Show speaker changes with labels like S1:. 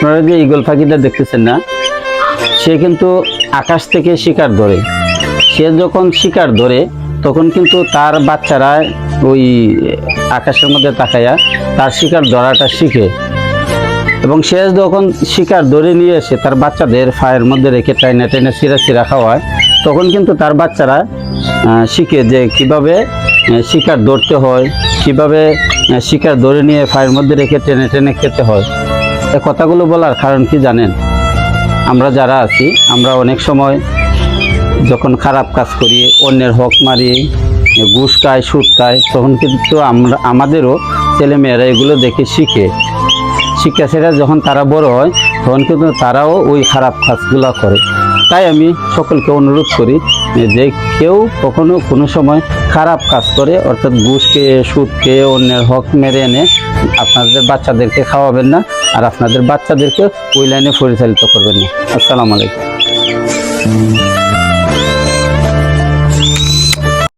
S1: আপনারা যে ইগল পাখিটা দেখতেছেন না, সে কিন্তু আকাশ থেকে শিকার ধরে। সে যখন শিকার ধরে, তখন কিন্তু তার বাচ্চারা ওই আকাশের মধ্যে তাকাইয়া তার শিকার ধরাটা শিখে। এবং সে যখন শিকার ধরে নিয়ে এসে তার বাচ্চাদের ফায়ের মধ্যে রেখে টাইনে টাইনে সিরা সিরা খাওয়ায়, তখন কিন্তু তার বাচ্চারা শিখে যে কীভাবে শিকার ধরতে হয়, কীভাবে শিকার ধরে নিয়ে ফায়ের মধ্যে রেখে টেনে টেনে খেতে হয়। কথাগুলো বলার কারণ কি জানেন? আমরা যারা আছি, আমরা অনেক সময় যখন খারাপ কাজ করি, অন্যের হক মারি ঘুষ খায় সুদ খায় তখন কিন্তু আমরা, আমাদেরও ছেলেমেয়েরা এগুলো দেখে শিখে। শিক্ষা ছেড়ে যখন তারা বড় হয়, তখন কিন্তু তারাও ওই খারাপ কাজগুলো করে। তাই আমি সকলকে অনুরোধ করি যে কেউ কখনো কোনো সময় খারাপ কাজ করে, অর্থাৎ ঘুষ খেয়ে সুদ খেয়ে অন্যের হক মেরে এনে আপনাদের বাচ্চাদেরকে খাওয়াবেন না, আর আপনাদের বাচ্চাদেরকে ওই লাইনে পরিচালিত করবেন না। আসসালামু আলাইকুম।